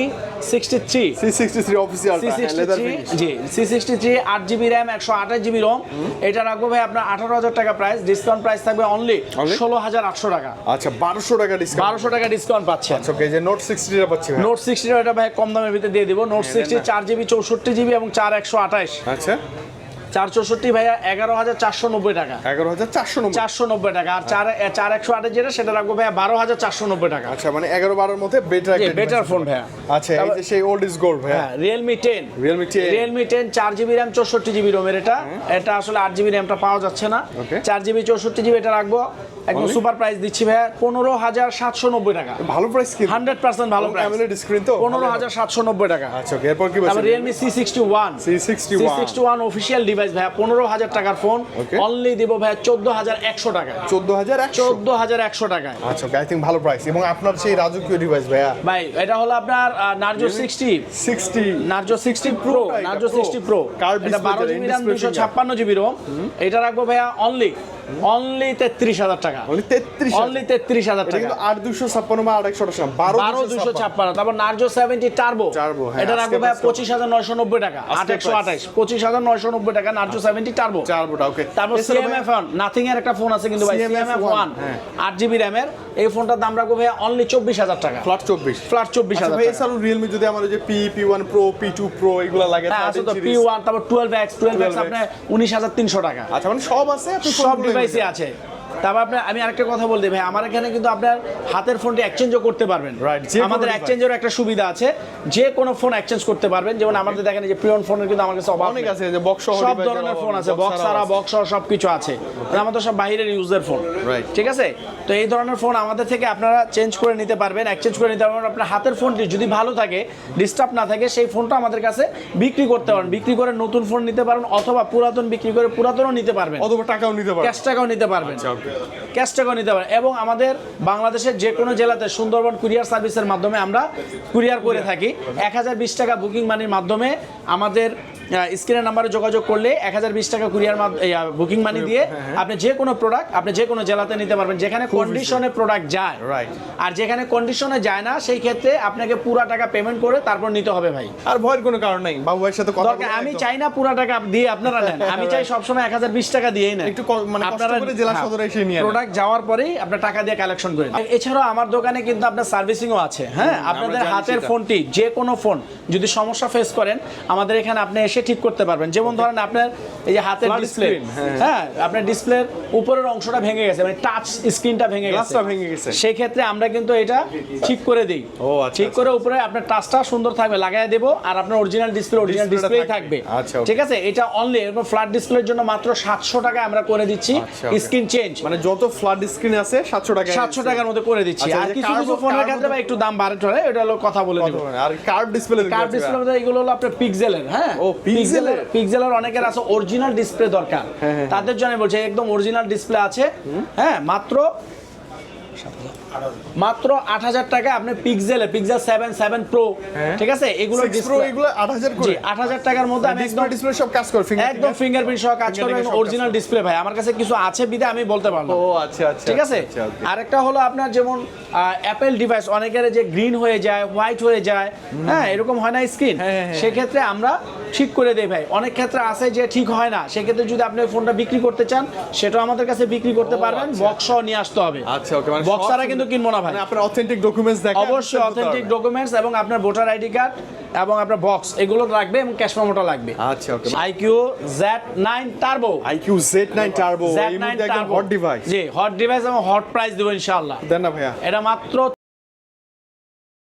sixty three C sixty three official C leather finish জি সি সিক্সটি থ্রি আট জিবি র্যাম একশো আঠাশ জিবি রোম এটা রাখব ভাই আপনার আঠারো হাজার টাকা প্রাইস ডিসকাউন্ট প্রাইস থাকবে অনলি Only? ষোলো হাজার আটশো টাকা। আচ্ছা বারোশো টাকা ডিসকাউন্ট বারোশো টাকা ডিসকাউন্ট পাচ্ছেন। আচ্ছা ওকে যে নোট সিক্সটিটা পাচ্ছি ভাই। নোট সিক্সটি এটা ভাই কম দামের ভিতরে দিয়ে দিব। নোট সিক্সটি চার জিবি চৌষট্টি জিবি এবং চার একশো আঠাশ। আচ্ছা। চার চৌষট্টি ভাইয়া এগারো হাজার চারশো নব্বই টাকা। এগারো হাজার চারশো চারশো নব্বই টাকা। আর চার চার একশো আঠাশ যেটা সেটা রাখব ভাইয়া বারো হাজার চারশো নব্বই টাকা। আচ্ছা মানে এগারো বারোর মধ্যে বেটার বেটার ফোন ভাইয়া। আচ্ছা এই যে সেই ওল্ড ইজ গোল্ড ভাইয়া। হ্যাঁ Realme ten Realme ten Realme ten চার জিবি র্যাম চৌষট্টি জিবি রোমের এটা। এটা আসলে আট জিবি র্যামটা পাওয়া যাচ্ছে না। চার জিবি চৌষট্টি জিবি এটা রাখব। একদম সুপার প্রাইস দিচ্ছি ভাইয়া পনেরো হাজার সাতশো নব্বই টাকা। ভালো প্রাইস কি হান্ড্রেড পার্সেন্ট ভালো প্রাইস অ্যামোলেড স্ক্রিন তো? পনেরো হাজার সাতশো নব্বই টাকা। আচ্ছা এরপর কি Realme C sixty one C61 sixty one official device ভাইয়া পনেরো হাজার টাকার ফোন অনলি দিব ভাইয়া চোদ্দ হাজার একশো টাকা চোদ্দ হাজার চোদ্দ হাজার একশো টাকায়। আচ্ছা আই থিঙ্ক ভালো প্রাইস এবং আপনার সেই রাজকীয় ডিভাইস ভাইয়া? ভাই এটা হলো আপনার Narzo sixty sixty Narzo sixty Pro Narzo sixty Pro card বারো জিবি রাম দুশো ছাপ্পান্ন জিবি রোম এটা রাখব ভাইয়া অনলি অনলি তেত্রিশ হাজার টাকা। তেত্রিশ অনলি তেত্রিশ হাজার টাকা। আট দুশো ছাপ্পান্ন বা আট একশো বারো বারো দুশো ছাপ্পান্ন। তারপর নার্জো সেভেন্টি টার্বো হ্যাঁ, এটা রাখব price পঁচিশ হাজার নয়শো নব্বই টাকা আট একশো আঠাশ পঁচিশ হাজার নয়শো নব্বই টাকা নার্জো সেভেন্টি টার্বো চারবোটা ওকে তারপর সিএমএফ নাথিং এর একটা ফোন আছে কিন্তু ভাই সিএমএফ ওয়ান হ্যাঁ। আট জিবি র্যামের এই ফোনটার দাম রাখব ভাইয়া অনলি চব্বিশ হাজার টাকা। ফ্ল্যাট চব্বিশ। ফ্ল্যাট চব্বিশ আচ্ছা হাজার ভাই টাকা। এছাড়াও রিয়েলমি যদি আমার যে P P one Pro P two Pro এগুলো লাগে হ্যাঁ আছে তো পি ওয়ান তারপর টুয়েলভ এক্স টুয়েলভ এক্স আপনার উনিশ হাজার তিনশো টাকা। আচ্ছা মানে সব আছে আপনি সব নেবেন। আছে তারপর আপনার আমি আরেকটা কথা বলতে ভাই আমার এখানে কিন্তু আপনার হাতের ফোনটি এক্সচেঞ্জও করতে পারবেন। আমাদের। এক্সচেঞ্জের একটা সুবিধা আছে। যে কোনো ফোন এক্সচেঞ্জ করতে পারবেন। যেমন আমাদের দেখেন যে প্রিয়ন ফোনের কিন্তু আমার কাছে অভাব অনেক আছে যে বক্স সব ধরনের ফোন আছে বক্স ছাড়াও বক্স সব কিছু আছে। আর আমাদের সব বাইরের ইউজের ফোন. ঠিক আছে? তো এই ধরনের ফোন আমাদের থেকে আপনারা চেঞ্জ করে নিতে পারবেন এক্সচেঞ্জ করে নিতে পারবেন। আপনার হাতের ফোনটি যদি ভালো থাকে ডিস্টার্ব না থাকে সেই ফোনটা আমাদের কাছে বিক্রি করতে পারেন বিক্রি করে নতুন ফোন নিতে পারেন অথবা পুরাতন বিক্রি করে পুরাতনও নিতে পারবেন। অথবা টাকাও নিতে পারবেন। ক্যাশ টাকাও নিতে পারবেন। আচ্ছা. ক্যাশ টাকাও নিতে পারেন এবং আমাদের বাংলাদেশের যে কোনো জেলাতে সুন্দরবন কুরিয়ার সার্ভিসের মাধ্যমে আমরা কুরিয়ার করে থাকি। এক হাজার বিশ টাকা বুকিং মানির মাধ্যমে আমাদের স্ক্রিনের নাম্বারে যোগাযোগ করলে এক হাজার বিশ টাকা কুরিয়ার বুকিং মানি দিয়ে হ্যাঁ, আপনি যে কোনো প্রোডাক্ট আপনি যে কোনো জেলাতে নিতে পারবেন। যেখানে কন্ডিশনে প্রোডাক্ট যায়। Right. আর যেখানে কন্ডিশনে যায় না সেই ক্ষেত্রে আপনাকে পুরা টাকা পেমেন্ট করে তারপর নিতে হবে ভাই। আর ভয়ের কোনো কারণ নাই। বাবু ভাইয়ের সাথে কথা দরকার আমি চাই না পুরা টাকা দিয়ে আপনারা নেন। (laughs) আমি চাই সবসময় এক হাজার বিশ টাকা দিয়েই নেন। একটু মানে করে জেলা সদরে এসে নিয়ে প্রোডাক্ট যাওয়ার পরেই আপনার টাকা দিয়ে কালেকশন করে নেন। এছাড়াও আমার দোকানে কিন্তু আপনার সার্ভিসিংও আছে হ্যাঁ? আপনাদের হাতের। ফোনটি যে কোনো ফোন যদি সমস্যা ফেস করেন আমাদের এখানে আপনি এসে ঠিক করতে পারবেন। যেমন ধরেন আপনার এই যে হাতের ডিসপ্লে হ্যাঁ। হ্যাঁ আপনার ডিসপ্লের উপরের অংশটা ভেঙে গেছে মানে টাচ স্ক্রিনটা ভেঙে গেছে। ভেঙে গেছে। সেই ক্ষেত্রে আমরা কিন্তু এটা ঠিক করে দিই। ও, আচ্ছা, ঠিক আচ্ছা। করে উপরে আপনার টাচটা সুন্দর থাকবে লাগাই দেবো আর আপনার অরিজিনাল ডিসপ্লে অরিজিনাল ডিসপ্লে থাকবে। আচ্ছা, ঠিক আছে? এটা অনলি এরকম ফ্ল্যাট ডিসপ্লের জন্য মাত্র সাতশো টাকা আমরা করে দিচ্ছি আচ্ছা, স্ক্রিন চেঞ্জ মানে যত ফ্ল্যাট স্ক্রিন আছে সাতশো টাকা সাতশো টাকার মধ্যে করে দিচ্ছি। আচ্ছা, আর কিছু কিছু ফোনের ক্ষেত্রে বা একটু দাম বাড়ে টরে এটা হলো কথা বলে দিব। আর কার্ভ ডিসপ্লে কার্ভ ডিসপ্লে এগুলো হলো আপনার পিক্সেলের হ্যাঁ? ও, এর? পিক্সেলের অনেকের আছে অরিজিনাল ডিসপ্লে দরকার। হ্যাঁ, তাদের জন্য বলছে বলছি একদম অরিজিনাল ডিসপ্লে আছে। হ্যাঁ মাত্র মাত্র আট হাজার টাকা আপনি পিক্সেলে পিক্সেল সেভেন সেভেন প্রো। ঠিক আছে? এগুলো ডিসপ্লে এগুলো আট হাজার করে। আট হাজার টাকার মধ্যে আমি একদম ডিসপ্লে সব কাজ করে ফিঙ্গার একদম ফিঙ্গারপ্রিন্ট সহ কাজ করবে অরিজিনাল ডিসপ্লে ভাই। আমার কাছে কিছু আছে বিদে আমি বলতে পারব ও আচ্ছা আচ্ছা ঠিক আছে? আচ্ছা, আরেকটা হলো আপনার যেমন অ্যাপেল ডিভাইস অনেকের যে গ্রিন হয়ে যায় হোয়াইট হয়ে যায় হ্যাঁ এরকম হয় না স্ক্রিন হ্যাঁ, হ্যাঁ, হ্যাঁ। সেক্ষেত্রে আমরা ঠিক করে দেই ভাই। অনেক ক্ষেত্রে আছে যে ঠিক হয় না। সেক্ষেত্রে যদি আপনি ফোনটা বিক্রি করতে চান সেটাও আমাদের কাছে বিক্রি করতে পারবেন। বক্স সহ নিয়ে আসতে হবে। আচ্ছা ওকে মানে বক্স সব ছাড়া কিন্তু কিনবো না ভাই। মানে আপনার অথেন্টিক ডকুমেন্টস দেখেন অবশ্যই অথেন্টিক ডকুমেন্টস এবং আপনার ভোটার আইডি কার্ড এবং আপনার বক্স এগুলো লাগবে এবং ক্যাশ ফর্মটা লাগবে। আচ্ছা okay iQOO Z nine Turbo iQOO Z nine Turbo Z এই নাইন টার্বো হট ডিভাইস জি হট ডিভাইস এবং হট প্রাইস দেবো ইনশাআল্লাহ। দেন না ভাইয়া। এটা মাত্র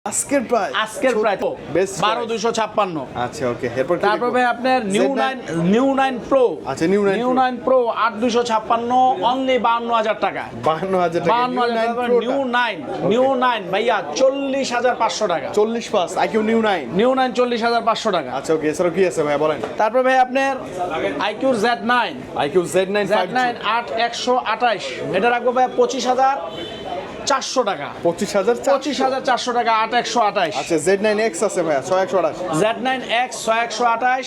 আজকের প্রাইস আজকের প্রাইস বেস্ট বারো দুইশো ছাপ্পান্ন। আচ্ছা ওকে এরপর তারপর ভাই আপনার new Z9 nine new nine Pro. আচ্ছা, New 9 new Pro। Nine Pro আট দুইশো ছাপ্পান্ন অনলি বাহান্ন হাজার টাকা। 52000 টাকা নিউ নাইন নিউ নাইন ভাইয়া চল্লিশ হাজার পাঁচশো টাকা। 40 পাস আইকিউ নিউ 9 নিউ নাইন চল্লিশ হাজার পাঁচশো টাকা। আচ্ছা ওকে এছাড়াও কি আছে ভাইয়া বলেন। তারপর ভাই আপনার iQOO Z nine. Z nine আট একশো আঠাশ। এটা রাখব ভাই পঁচিশ হাজার। চারশো টাকা। পঁচিশ হাজার পঁচিশ হাজার চারশো টাকা আট একশো আঠাশ। আচ্ছা জেড নাইন এক্স আছে ভাইয়া ছয় একশো আঠাশ। জেড নাইন এক্স ছয় একশো আঠাশ।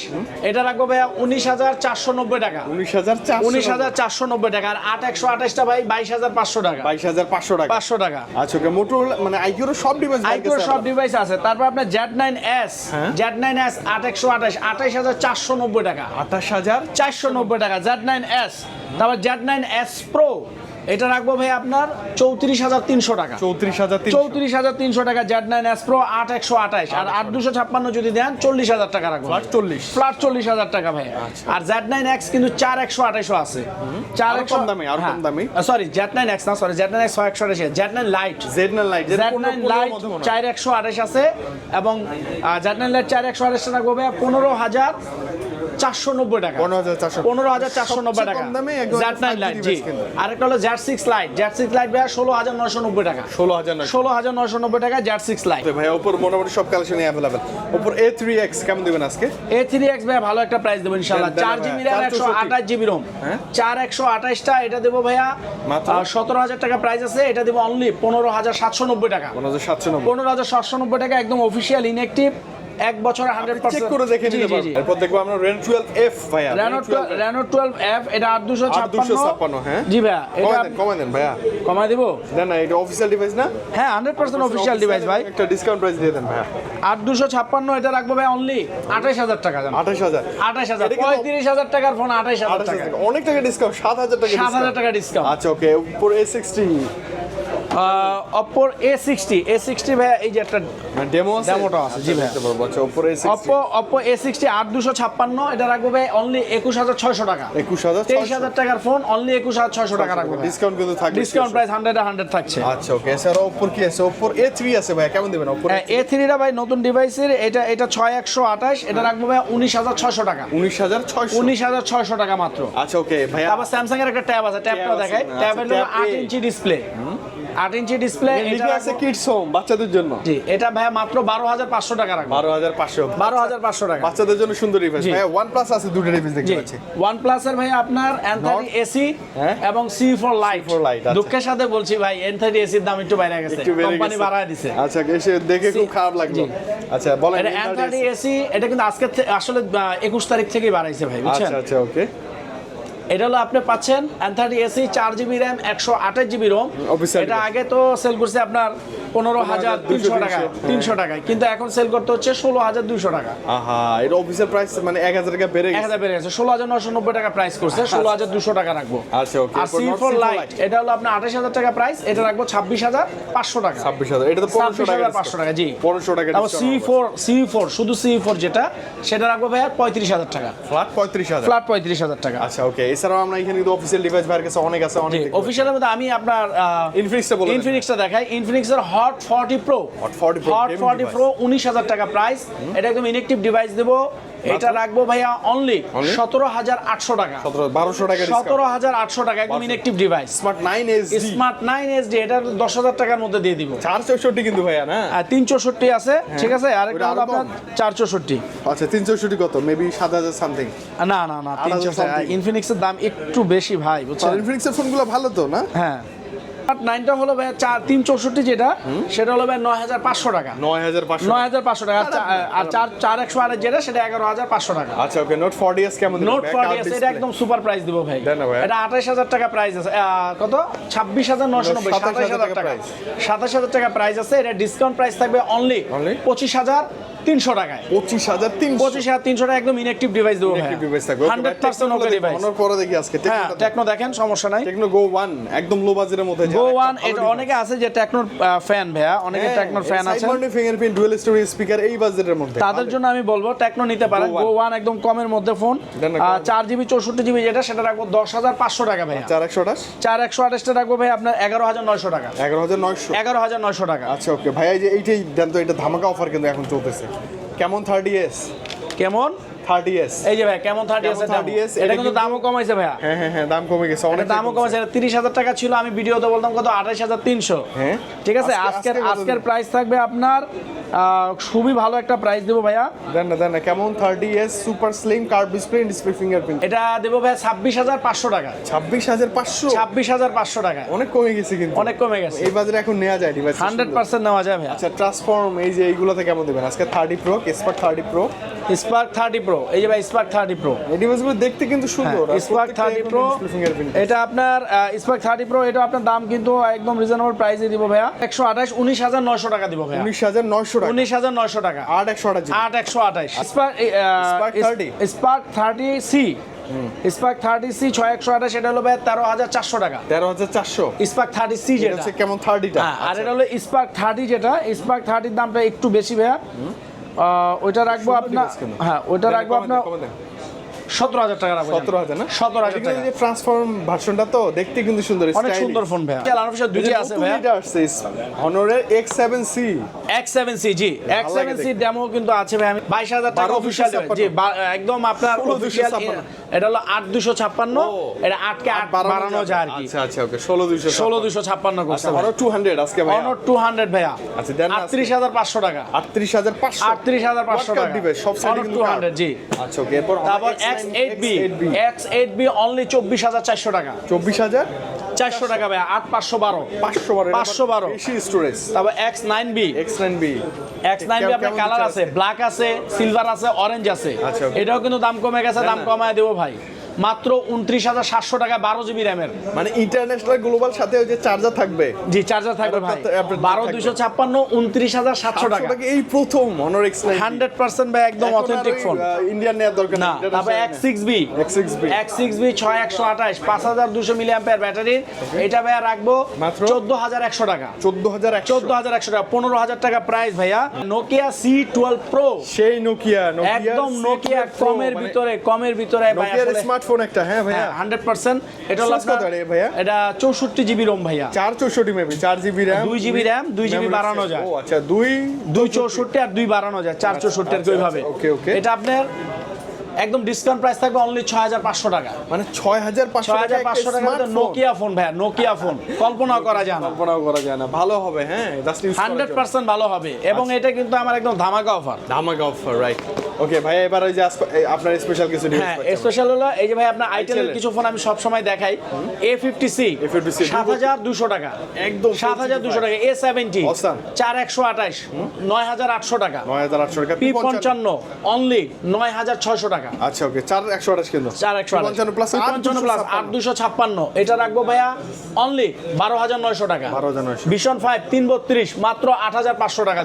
এটা রাখব ভাইয়া উনিশ হাজার চারশো নব্বই টাকা। উনিশ হাজার উনিশ হাজার চারশো নব্বই টাকা আর আট একশো আঠাশটা ভাই বাইশ হাজার পাঁচশো টাকা। বাইশ হাজার পাঁচশো টাকা। পাঁচশো টাকা। আচ্ছা ওকে মোটর মানে আইকিউর সব ডিভাইস আইকিউর সব ডিভাইস আছে। তারপর আপনার Z nine S. Z nine S আট একশো আঠাশ আঠাশ হাজার চারশো নব্বই টাকা। আঠাশ হাজার? চারশো নব্বই টাকা জেড নাইন এস তারপর জেড নাইন এস প্রো এটা রাখব ভাই আপনার চৌত্রিশ হাজার তিনশো টাকা। চৌত্রিশ হাজার চৌত্রিশ হাজার তিনশো টাকা জেড নাইন প্রো আট একশো আঠাশ। আর আট দুশো ছাপ্পান্ন যদি দেন চল্লিশ হাজার টাকা রাখব। ফ্ল্যাট চল্লিশ। ফ্ল্যাট চল্লিশ হাজার টাকা ভাই। আর জেড নাইন এক্স কিন্তু চার একশো আঠাশো আছে। চার একশো দামি, আরও কম দামি। সরি জেড নাইন এক্স না সরি জেড নাইন এক্স ছয় একশো আঠাশ। Z nine Lite Z nine Lite Z nine Lite চার একশো আঠাশ আছে। এবং জেড নাইন লাইট চার একশো আঠাশ টাকা হবে পনেরো হাজার চারশো নব্বই টাকা। পনেরো হাজার চারশো। নব্বই টাকা। জেড নাইন লাইট জি। আরেকটা হলো Z six Lite Z six Lite ভাইয়া ষোলো হাজার নয়শো নব্বই টাকা। ষোলো হাজার ষোলো হাজার নয়শো নব্বই টাকা জেড সিক্স লাইট ভাইয়া ওপর মোটামুটি সব কালেকশনই অ্যাভেলেবেল ওপর এ থ্রি এক্স কেমন দেবেন আজকে? এ থ্রি এক্স ভাইয়া ভালো একটা প্রাইস দেবো ইনশাল্লাহ চার জিবি র্যাম একশো আঠাশ জিবি রোম হ্যাঁ? চার একশো আঠাশটা এটা দেবো ভাইয়া? সতেরো হাজার টাকা প্রাইস আছে। এটা দেবো অনলি পনেরো হাজার সাতশো নব্বই টাকা। পনেরো হাজার সাতশো নব্বই। টাকা একদম অফিসিয়াল ইনএক্টিভ এক বছরের হান্ড্রেড চেক করে দেখে নিতে পারবেন। এরপর দেখব আমরা রেন টুয়েলভ এফ ভাইয়া রেনো রেনো টুয়েলভ এফ এটা আট দুশো আট দুশো ছাপ্পান্ন। ছাপ্পান্ন হ্যাঁ? জি ভাইয়া এটা কমাই দেন ভাইয়া। কমাই দিব? না না এটা অফিসিয়াল ডিভাইস না? হ্যাঁ হান্ড্রেড পার্সেন্ট অফিসিয়াল ডিভাইস ভাই। একটা ডিসকাউন্ট প্রাইস দিয়ে দেন ভাইয়া। আট দুশো ছাপ্পান্ন এটা রাখব ভাই অনলি আঠাশ হাজার টাকা জানো। আঠাশ হাজার। আঠাশ হাজার এটা কিন্তু- পঁয়ত্রিশ হাজার টাকার ফোন আঠাশ হাজার আঠাশ টাকা। অনেক টাকা ডিসকাউন্ট সাত হাজার টাকা সাত হাজার discount। টাকা ডিসকাউন্ট আচ্ছা ওকে উপর এ সিক্সটি অপোর এ সিক্সটি এ সিক্সটি ভাই এই যে একটা ডেমো আছে? Demo টা আছে, জি ভাইয়া। A Oppo Oppo A sixty আট দুশো ছাপ্পান্ন এটা রাখব ভাই অনলি একুশ হাজার ছয়শো টাকা। একুশ হাজার তেইশ হাজার টাকার ফোন অনলি একুশ হাজার ছয়শো টাকা রাখব ডিসকাউন্ট কিন্তু থাকবে ডিসকাউন্ট প্রাইস হান্ড্রেড হান্ড্রেড থাকছে। আচ্ছা ওকে এছাড়াও উপর কি আছে? উপর এ থ্রি আছে ভাই কেমন দেবেন উপর এ থ্রিটা ভাই নতুন ডিভাইসের এটা এটা ছয় একশো আঠাশ এটা রাখব ভাই উনিশ হাজার ছয়শো টাকা। উনিশ হাজার ছয়শো। উনিশ হাজার ছয়শো টাকা মাত্র। আচ্ছা ওকে ভাইয়া। তারপর স্যামসাং এর একটা ট্যাব আছে ট্যাবটা আচ্ছা, ট্যাবের Tab আট ইঞ্চি ডিসপ্লে আট ইঞ্চি ডিসপ্লে লিখে আছে কিডস হোম বাচ্চাদের জন্য। জি এটা ভাইয়া মাত্র বারো হাজার পাঁচশো টাকা রাখব। টাকা। বাচ্চাদের জন্য সুন্দর ডিভাইস। ভাইয়া আছে দুটো ডিভাইস দেখতে পাচ্ছি। ভাই আপনার হ্যাঁ। এবং C four light C4 Lite, আচ্ছা। দুঃখের সাথে বলছি ভাই এনথার্টি এসির দাম একটু বাইরে গেছে। কোম্পানি বাড়ায় দিছে। আচ্ছা এসে দেখে খুব খারাপ লাগল। আচ্ছা বলেন এটা এনথার্টি এসি এটা কিন্তু আজকে আসলে একুশ তারিখ থেকেই বাড়াইছে ভাই বুঝছেন? আচ্ছা আচ্ছা ওকে। এটা হলো আপনি পাচ্ছেন এনথার্টি এসি চার জিবি র্যাম একশো আঠাশ জিবি রোম এটা আগে তো সেল করছে আপনার পনেরো হাজার দুইশো টাকা তিনশো। টাকায়। কিন্তু এখন সেল করতে হচ্ছে ষোলো হাজার দুইশো টাকা। আহা এটা অফিসিয়াল প্রাইস মানে এক হাজার টাকা বেড়ে এক গেছে হাজার বেড়ে গেছে ষোলো হাজার নশো নব্বই টাকা প্রাইস করছে ষোলো হাজার দুশো টাকা রাখব। আচ্ছা ওকে আর সি ফোর লাইট এটা হলো আপনার আঠাশ হাজার টাকা প্রাইস এটা রাখব ছাব্বিশ হাজার পাঁচশো টাকা। ছাব্বিশ হাজার এটা তো পনেরোশো টাকা পাঁচশো টাকা জি। পনেরোশো টাকা তারপর সি ফোর সি ফোর শুধু সি ফোর যেটা সেটা রাখব ভাইয়া পঁয়ত্রিশ হাজার টাকা। ফ্ল্যাট পঁয়ত্রিশ হাজার। ফ্ল্যাট পঁয়ত্রিশ হাজার টাকা। আচ্ছা ওকে এছাড়াও আমরা এখানে কিন্তু অফিসিয়াল ডিভাইস কাছে অনেক আছে অনেক অফিসিয়ালের মধ্যে আমি আপনার ইনফিনিক্সটা বলি। ইনফিনিক্সটা দেখাই। ইনফিনিক্সের Hot forty Pro Hot 40 Pro Hot gaming forty device। Pro উনিশ হাজার টাকা প্রাইস এটা একদম ইনেকটিভ ডিভাইস দেবো। এটা রাখব ভাইয়া অনলি সতেরো হাজার আটশো টাকা। বারোশো টাকা সতেরো হাজার আটশো টাকা একদম inactive device Smart nine S Smart nine S D এটা দশ হাজার টাকার মধ্যে দিয়ে দিব। চার চৌষট্টি কিন্তু ভাইয়া না? তিন চৌষট্টি আছে ঠিক আছে? আর একটা হলো আপনার চার চৌষট্টি আচ্ছা তিন চৌষট্টি কত? মেবি সাত হাজার সামথিং না না না তিন 8000 something। ইনফিনিক্সের দাম একটু বেশি ভাই বুঝছেন? ইনফিনিক্সের ফোনগুলো ভালো তো না? হ্যাঁ। নাইনটা হলো ভাই চার তিন চৌষট্টি যেটা সেটা হলো ভাই নয় হাজার পাঁচশো টাকা। নয় হাজার পাঁচশো নয় হাজার পাঁচশো টাকা। আর চার চার একশো আটের যেটা সেটা এগারো হাজার পাঁচশো টাকা। আচ্ছা ওকে নোট ফর্টি এস কেমন নোট ফর্টি আছে এটা একদম সুপার প্রাইস দিব ভাই। এটা আঠাশ হাজার টাকা প্রাইস আছে। কত? ছাব্বিশ হাজার নশো নব্বই সাতাশ হাজার টাকা সাতাশ হাজার টাকা প্রাইস আছে। এটা ডিসকাউন্ট প্রাইস থাকবে অনলি? পঁচিশ হাজার তিনশো টাকায়। পঁচিশ হাজার তিনশো। পঁচিশ হাজার তিনশো টাকা একদম ইনএক্টিভ ডিভাইস দেবো ভাই ডিভাইস থাকবে। Hundred percent okay device Honor পরে দেখি আজকে হ্যাঁ টেকনো দেখেন সমস্যা নাই। টেকনো গো ওয়ান একদম লো বাজেটের মধ্যে গো ওয়ান এটা অনেকে আছে যে টেকনোর ফ্যান ভাইয়া অনেকে টেকনোর ফ্যান আছে ফিঙ্গারপ্রিন্ট ডুয়েল স্টোরি স্পিকার এই বাজেটের মধ্যে। তাদের জন্য আমি বলব টেকনো নিতে পারেন। গো ওয়ান একদম কমের মধ্যে ফোন চার জিবি চৌষট্টি জিবি যেটা সেটা রাখব দশ হাজার পাঁচশো টাকা ভাই চার একশো আঠাশ? চার একশো আঠাশটা রাখব ভাই আপনার এগারো হাজার নয়শো টাকা। এগারো হাজার নয়শো। এগারো হাজার নয়শো টাকা। আচ্ছা ওকে ভাইয়া এই যে এইটাই দেন তো এটা ধামাকা অফার কিন্তু এখন চলতেছে। কেমন থার্টি এস কেমন? থার্টি এস এই যে ভাই কেমন থার্টি কেমন 30S, এটা এটা কিন্তু কিন্তু- দামও কমাইছে ভাইয়া। হ্যাঁ হ্যাঁ হ্যাঁ দাম কমে গেছে অনেক দামও কমাইছে। এটা টাকা ছিল আমি ভিডিওতে বলতাম কত? আঠাশ হাজার তিনশো। হ্যাঁ। ঠিক আছে? আজকের আজকের প্রাইস থাকবে আপনার খুবই ভালো একটা প্রাইস দেবো ভাইয়া। দেন না দেন না কেমন thirty S super slim curve display display fingerprint এটা দেবো ভাইয়া ছাব্বিশ হাজার পাঁচশো টাকা। ছাব্বিশ হাজার পাঁচশো? ছাব্বিশ হাজার পাঁচশো টাকা। অনেক কমে গেছে কিন্তু। অনেক কমে গেছে। এই বাজারে এখন নেওয়া যায় ডিভাইস হান্ড্রেড পার্সেন্ট নেওয়া যায় ভাইয়া। আচ্ছা ট্রান্সফর্ম এই যে এইগুলোতে কেমন দেবেন? আজকে thirty pro spark thirty pro spark thirty pro এই যে ভাই স্পার্ক থার্টি প্রো এই ডিভাইসগুলো দেখতে কিন্তু সুন্দর। স্পার্ক থার্টি প্রো এটা আপনার স্পার্ক থার্টি প্রো এটা আপনার দাম কিন্তু একদম রিজনেবল প্রাইসে দিব ভাইয়া। একশো আঠাশ উনিশ হাজার নয়শো টাকা দিব ভাইয়া। উনিশ হাজার নয়শো টাকা। উনিশ হাজার নয়শো টাকা। আট একশো আঠাশ আট একশো আঠাশ। Spark 30 spark thirty C spark thirty C ছয় একশো আঠাশ এটা হলো ভাই তেরো হাজার চারশো টাকা। তেরো হাজার চারশো। স্পার্ক থার্টি সি যেটা। কেমন থার্টিটা হ্যাঁ আর এটা হলো স্পার্ক থার্টি যেটা। স্পার্ক থার্টির দামটা একটু বেশি ভাইয়া। ওইটা রাখব আপনার হ্যাঁ ওইটা রাখব আপনার সতেরো হাজার টাকা রাখব সতেরো হাজার না? সতেরো হাজার টাকা। ট্রান্সফর্ম ভার্সনটা তো দেখতে কিন্তু সুন্দর অনেক সুন্দর ফোন আনঅফিশিয়াল এই দুইটি যে আছে ভাইয়া। এটা আসছে হনরের X seven C X seven C G. X seven C demo কিন্তু আছে ভাই আমি বাইশ হাজার টাকা 12,256 অফিসিয়াল জি একদম আপনার 16,256 অফিসিয়াল এটা হলো আট দুশো ছাপ্পান্ন। এটা আটকে আট বাড়ানো যায় আর কি। আচ্ছা আচ্ছা ওকে ষোলো দুইশো ষোলো দুশো ছাপ্পান্ন করছে আচ্ছা টু হান্ড্রেড আজকে ভাই অনর টু হান্ড্রেড ভাইয়া। আচ্ছা। আটত্রিশ হাজার পাঁচশো টাকা। আটত্রিশ হাজার পাঁচশো। আটত্রিশ হাজার পাঁচশো টাকা। দিবে, সব সাইডে কিন্তু টু। হান্ড্রেড জি। আচ্ছা ওকে এরপর তারপর এক্স অনলি চব্বিশ হাজার চারশো টাকা। চব্বিশ হাজার? চারশো টাকা ভাইয়া আট পাঁচশো বারো। পাঁচশো বারো পাঁচশো 512 বেশি স্টোরেজ তারপর X nine B X nine B X nine কেমন আপনার কালার আছে ব্ল্যাক আছে সিলভার আছে অরেঞ্জ আছে। আচ্ছা, এটাও কিন্তু দাম কমে গেছে দাম কমায় দেবো ভাই। মাত্র উনত্রিশ হাজার সাতশো টাকা বারো জিবি র্যামের মানে ইন্টারন্যাশনাল গ্লোবাল সাথে ওই যে চার্জার থাকবে। জি চার্জার থাকবে ভাই। বারো। দুইশো ছাপ্পান্ন উনত্রিশ হাজার সাতশো টাকা। এই প্রথম অনর এক্স হান্ড্রেড পার্সেন্ট ভাই একদম অথেন্টিক ফোন ইন্ডিয়ান নেওয়ার দরকার না তারপর X six B X6B X six B ছয় একশো আঠাশ পাঁচ হাজার দুশো মিলি অ্যাম্পিয়ার ব্যাটারি এটা ভাইয়া রাখব মাত্র? চোদ্দ হাজার একশো টাকা। চোদ্দ হাজার চোদ্দ হাজার একশো টাকা পনেরো হাজার টাকা প্রাইস ভাইয়া। নোকিয়া সি টুয়েলভ প্রো সেই নোকিয়া একদম নোকিয়া কমের ভিতরে কমের ভিতরে ভাই নোকিয়ার আসলে স্মার্টফোন একটা হ্যাঁ ভাইয়া হান্ড্রেড পার্সেন্ট এটা হলো আপনার ভাইয়া? এটা চৌষট্টি জিবি রোম ভাইয়া চার চৌষট্টি মেবি চার জিবি র্যাম দুই জিবি র্যাম দুই জিবি বাড়ানো যায়। ও আচ্ছা দুই দুই চৌষট্টি আর দুই বাড়ানো যায় চার চৌষট্টি আর কি ওইভাবে ওকে okay, okay. এটা আপনার একদম ডিসকাউন্ট প্রাইস থাকবে অনলি ছয় হাজার পাঁচশো টাকা। মানে ছয় হাজার পাঁচশো হাজার পাঁচশো টাকা নোকিয়া ফোন ভাইয়া নোকিয়া ফোন কল্পনা করা যায় না। কল্পনাও করা যায় না। ভালো হবে হ্যাঁ জাস্ট হান্ড্রেড পার্সেন্ট ভালো হবে। এবং আচ্ছা। এটা কিন্তু আমার একদম ধামাকা অফার ধামাকা অফার রাইট ওকে ভাই এবার ওই যে আপনার স্পেশাল কিছু হ্যাঁ স্পেশাল হলো এই যে ভাই আপনার আইটেলের কিছু ফোন আমি সব সময় দেখাই এ ফিফটি সি A50C, সাত হাজার দুশো টাকা। একদম সাত হাজার দুশো টাকা এ সেভেন্টি চার একশো আঠাশ নয় হাজার আটশো টাকা। নয় হাজার আটশো টাকা পি পঞ্চান্ন। অনলি নয় হাজার ছয়শো টাকা। আচ্ছা ওকে চার একশো আঠাশ কিন্তু চার একশো পঞ্চান্ন প্লাস পঞ্চান্ন প্লাস আট দুশো ছাপ্পান্ন। এটা রাখব ভাইয়া অনলি বারো হাজার নয়শো টাকা। 12,900 ভীষণ ফাইভ তিন বত্রিশ মাত্র আট হাজার পাঁচশো টাকা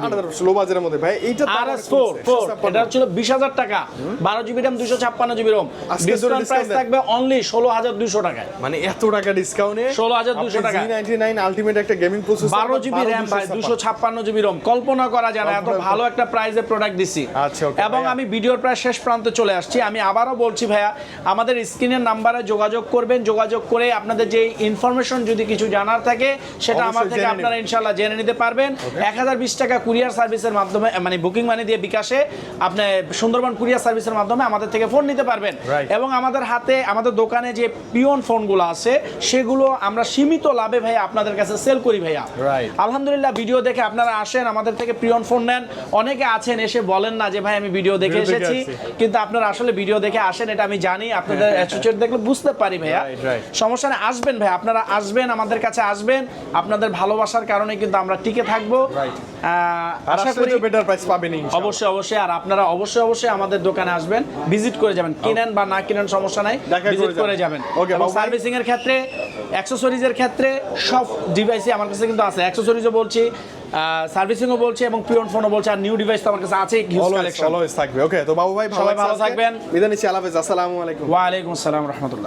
লো বাজারের মধ্যে। ভাই এইটা আর এস ফোর ফোর এটা হচ্ছিল বিশ হাজার টাকা। বারো জিবি র্যাম দুশো ছাপ্পান্ন জিবি রোম ডিসকাউন্ট প্রাইস থাকবে অনলি ষোলো হাজার দুশো টাকায়। মানে এত টাকা ডিসকাউন্টে 16,200 টাকা। নাইনটি নাইন আলটিমেট একটা গেমিং প্রসেসর বারো জিবি র্যাম ভাই দুশো ছাপ্পান্ন। জিবি রোম কল্পনা করা যায় না এত ভালো একটা প্রাইজে প্রোডাক্ট দিছি। আচ্ছা, এবং আমি ভিডিওর প্রায় শেষ প্রান্তে চলে আসছি আমি আবারও বলছি ভাইয়া আমাদের স্ক্রিনের নাম্বারে যোগাযোগ করবেন যোগাযোগ করে আপনাদের যে ইনফরমেশন যদি কিছু জানার থাকে সেটা আমার থেকে আপনারা ইনশাল্লাহ জেনে নিতে পারবেন। এক হাজার বিশ টাকা কুরিয়ার সার্ভিসের মাধ্যমে মানে বুকিং মানি দিয়ে বিকাশে আপনি সুন্দরবন কুরিয়ার সার্ভিসের মাধ্যমে আমাদের থেকে ফোন নিতে পারবেন। এবং আমাদের হাতে আমাদের দোকানে যে পিওন ফোনগুলো আছে সেগুলো আমরা সীমিত লাভে ভাইয়া আপনাদের কাছে সেল করি ভাইয়া। আলহামদুলিল্লাহ ভিডিও দেখে আপনারা আসেন আমাদের থেকে পিওন ফোন নেন। অনেকে আছেন এসে বলেন না যে ভাই আমি ভিডিও দেখে এসেছি। আসছি। কিন্তু আপনারা আসলে ভিডিও দেখে আসেন এটা আমি জানি আপনাদের (laughs) অ্যাসোসিয়েট দেখলে বুঝতে পারি ভাইয়া. সমস্যা নেই আসবেন ভাই আপনারা আসবেন আমাদের কাছে আসবেন আপনাদের ভালোবাসার কারণে কিন্তু আমরা টিকে থাকব। আশা করি বেটার প্রাইস পাবেন অবশ্যই অবশ্যই আর আপনারা অবশ্যই অবশ্যই আমাদের দোকানে আসবেন ভিজিট করে যাবেন কিনেন বা না কিনেন সমস্যা নাই ভিজিট করে যাবেন। এবং সার্ভিসিং এর ক্ষেত্রে অ্যাক্সেসরিজের ক্ষেত্রে সব ডিভাইসই আমার কাছে কিন্তু আছে। অ্যাক্সেসরিজও বলছি সার্ভিসিংও বলছে এবং পিওন ফোনও বলছে আর নিউ ডিভাইস তো আমার কাছে আছে হিউজ কালেকশন অলওয়েজ থাকবে ওকে তো বাবু ভাই ভালো। থাকবেন। বিদায় নিচ্ছি হাফেজ আসসালামু আলাইকুম ওয়া আলাইকুম আসসালাম রহমতুল্লাহ